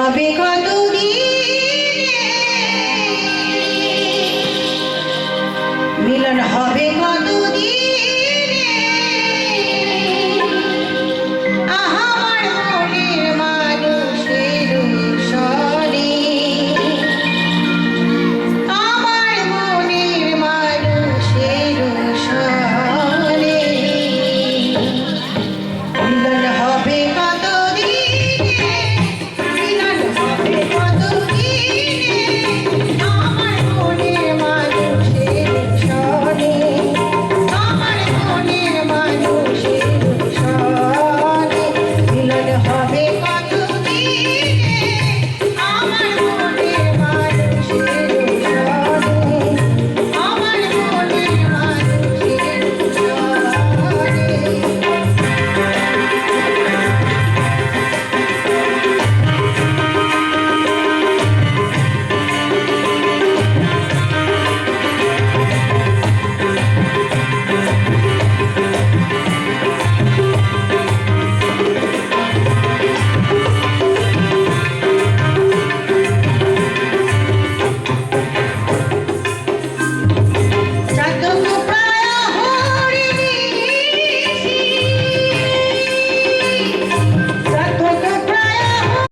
হবে কতদিন? মিলন হবে কতদিন?